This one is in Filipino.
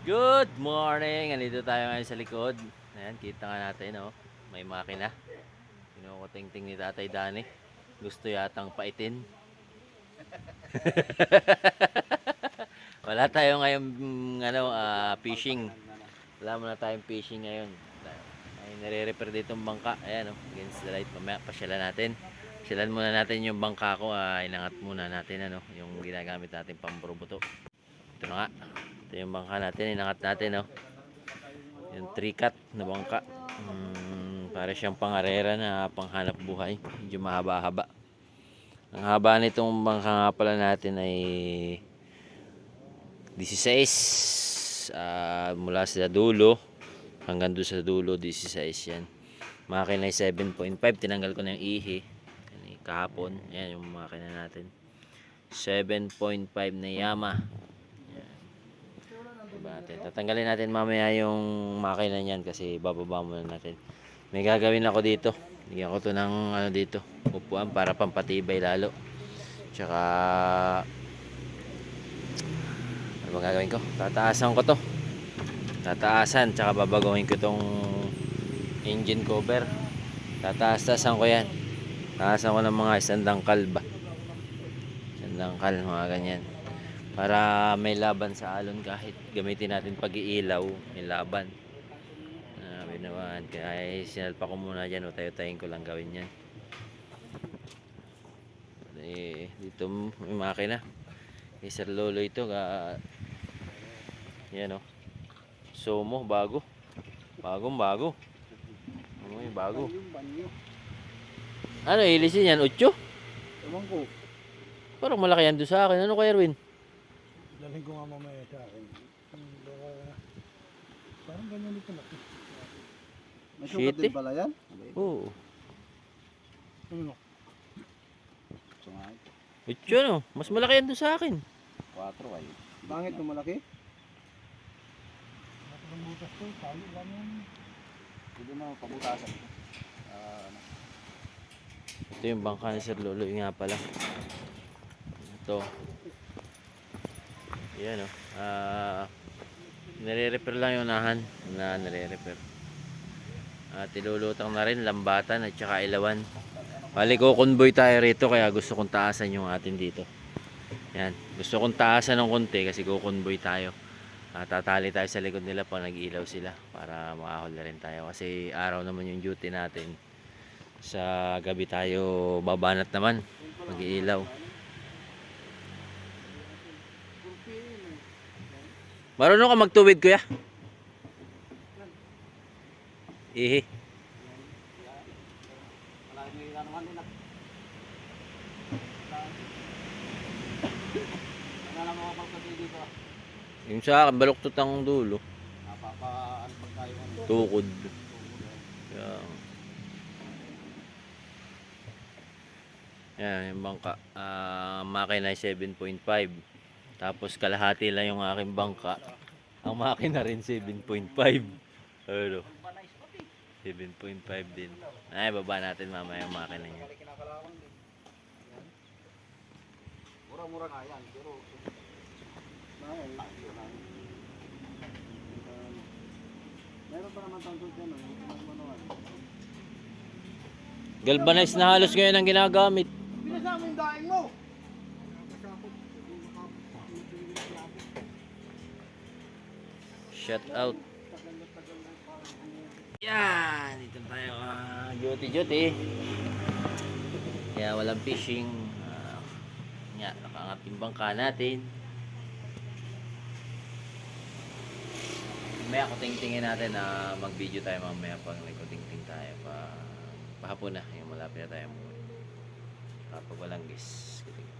Good morning! Andito tayo ngayon sa likod. Ayan, kita nga natin, oh. May makina. Kinukuting-ting ni Tatay Dani. Gusto yatang paitin. Wala tayo ngayon, mm, ano, ah, fishing. Wala muna tayong fishing ngayon. Ay, nare-repair dito ang bangka. Ayan, oh, against the light. Mamaya, pasyalan natin. Pasyalan muna natin yung bangka ko. Ah, inangat muna natin, ano, yung ginagamit natin pamburubuto. Ito na nga. Ito yung bangka natin. Inangat natin, no. Yung trikat na bangka. Hmm, para siyang pangarera na panghanap buhay. Medyo mahaba-haba. Ang haba nitong bangka nga pala natin ay 16 ah, mula sa dulo hanggang doon sa dulo 16 yan makina ay 7.5 tinanggal ko na yung ihi kahapon yan yung makina natin 7.5 na Yama yan. Diba natin? tatanggalin natin mamaya yung makina niyan kasi bababa muna natin may gagawin ako dito Bigyan ko to ng ano dito upuan para pampatibay lalo tsaka ano bang gagawin ko? Tataasan ko to. Tataasan, tsaka babagawin ko tong engine cover. Tataas-taasan ko yan. Taasan ko ng mga isang dangkal ba? Isang dangkal, mga ganyan. Para may laban sa alon kahit gamitin natin pag-iilaw, may laban. Sabi naman, kaya sinalpa ko muna dyan, o tayo-tayin ko lang gawin yan. Eh, dito may makina. Kay Sir Lolo ito, ka, yan o. Somo, bago. Bagong bago. Ano yung bago? Ano, ilisin yan? 8? Ewan ko. Parang malaki yan doon sa akin. Ano kaya, Erwin? Dalhin ko nga mamaya sa akin. Baka... Parang ganyan dito na. May Shit, sukat eh. din pala yan? Oo. Ano? Sungay. 8 ano? Mas malaki yan doon sa akin. 4 ay. Bangit na malaki? Ang butas ko, tali lang yan. Pwede mo pabutasan. Ah, ano. Ito yung bangka ni Sir Lolo yung nga pala. Ito. Yan o. Ah, nire-repair lang yung unahan na nire-repair. At ilulutang na rin lambatan at saka ilawan. Bali ko tayo rito kaya gusto kong taasan yung atin dito. Yan. Gusto kong taasan ng konti kasi kukonvoy tayo. Ah, tatali tayo sa likod nila pag nag-ilaw sila para makahol na rin tayo. Kasi araw naman yung duty natin sa gabi tayo babanat naman mag-iilaw marunong ka magtuwid kuya? Ihi. Yung sa akin baluktot ang dulo. Tukod. Yan. Yan yung bangka. Ah, makina ay 7.5 tapos kalahati lang yung aking bangka ang makina rin 7.5 ano 7.5 din ay baba natin mamaya yung makina niya Mura-mura nga yan. Pero. Meron pa naman oh, yung mga manual. galvanized na halos ngayon ang ginagamit Shout out. Yan, dito tayo uh, duty duty. Kaya walang fishing. Uh, nga, nakangat yung bangka natin. Mamaya kuting-tingin natin na mag-video tayo mamaya pag may kuting-ting tayo pa pahapon na yung malapit na tayo. Kapag walang guys, kuting